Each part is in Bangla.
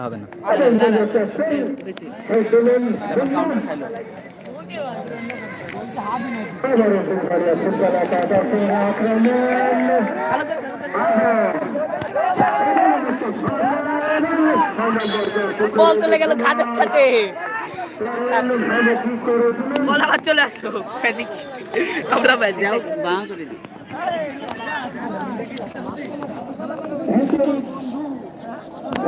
হবে না। বল চলে গেল ঘাটের সাথে বল আবার চলে আসলো ম্যাজিক আমরা ম্যাজিক বাঁ করে দিই।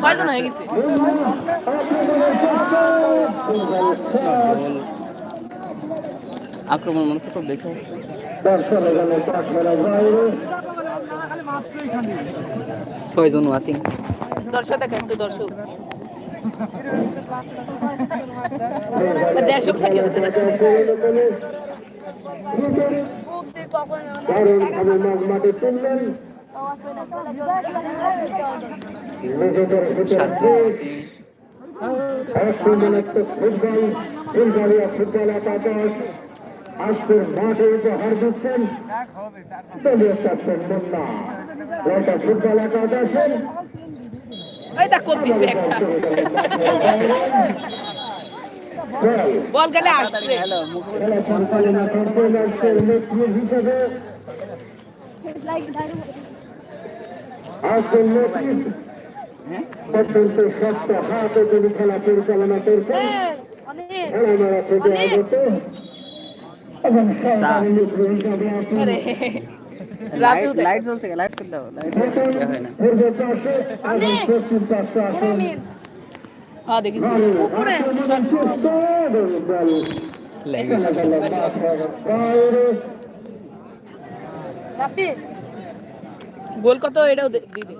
ছয়জন হয়ে গেছে। আক্রমণ মনে খুব দেখে ছয়জন ওয়াচিং দর্শক দেখে একটু দর্শক। দর্শক থাকে দারুণভাবে মাঝ মাঠে তুললেন। সাতজন ওয়াচিং আক্রমণাত্মক ফুটবল ফুলবাড়িয়া ফুটবল একাদশ আজকের মাঠে উপহার দিচ্ছেন দলীয় ক্যাপ্টেন মুন্না লতা ফুটবল একাদশের খেলা পরিচালনা করছেন আজকের হিসেবে আজকের নেত্রী অত্যন্ত শক্ত হাতে তিনি খেলা পরিচালনা করছেন খেলা মেলা থেকে আগত এবং লাইট জ্বলছে লাইট করে দাও লাইট হয় না। পূর্ব পাশে এবং পশ্চিম পাশে আছেন হ্যাঁ দেখিছি। উপরে। সুস্থ এবং বল লাইট খেলা গেল কত এটাও দিয়ে দে।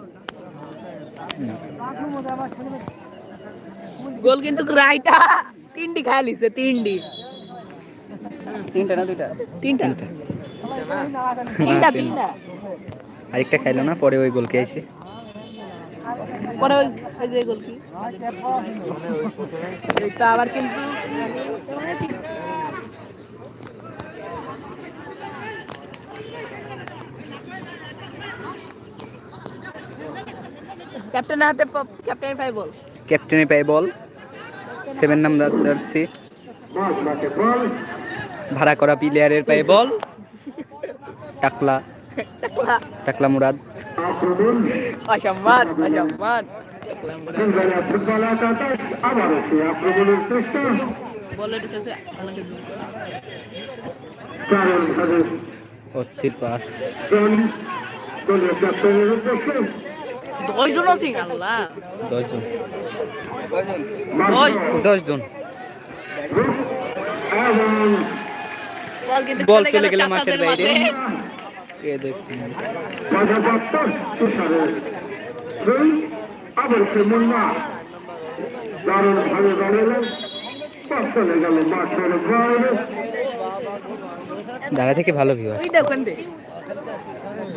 গোল কিন্তু রাইটা তিনটি খায় লিছে তিনটি। তিনটা না দুইটা? তিনটা। তিনটা। তিনটা আরেকটা খাইলো না পরে ওই গোল খেয়েছে পরে ওই যে গোল কি? এই তো আবার কিন্তু ক্যাপ্টেন হাতে ক্যাপ্টেন পাই বল। ক্যাপ্টেনে পাই বল। সেভেন নাম্বার বল ভাড়া করা প্লেয়ারের পায়ে বল। টাকলা। টাকলা মুরাদ। অসম্মান অসম্মান। অস্থির পাস। জন দলীয় ক্যাপ্টেনের দশ জন আল্লাহ দশজন দশ জন। দশজন বল চলে গেল মাঠের বাইরে। মাঝে। এ দেখুন বাধাপ্রাপ্ত আবার সে মুন্না দারুণভাবে বাড়ালেন পাস চলে গেল মাঠের বাইরে দাঁড়া থেকে ভালো ভিউ দে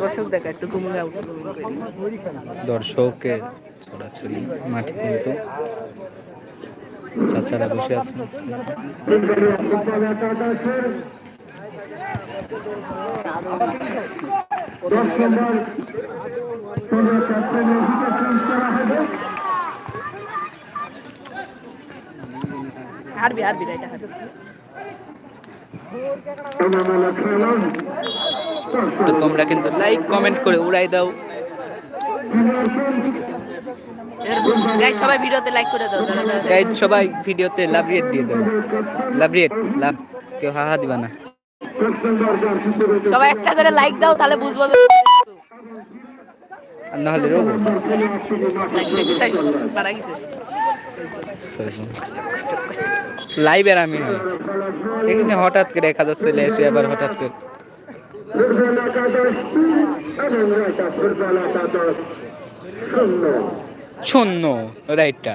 দর্শক দেখা একটু চুমু গাও দর্শকের ছড়াছড়ি মাঠে কিন্তু চাচারা বসে আছেন দশ নম্বর হারবি হারবি। এটা তো তোমরা কিন্তু লাইক কমেন্ট করে উড়াই দাও। সবাই ভিডিওতে লাইক করে দাও গাইজ সবাই ভিডিওতে লাভ রেট দিয়ে দাও। লাভ রেট লাভ কেউ হাহা দিবা না। সবাই একটা করে লাইক দাও তাহলে বুঝব আর লাইভের আমি এখানে হঠাৎ করে এক হাজার চলে আবার হঠাৎ করে। শূন্য। রাইটটা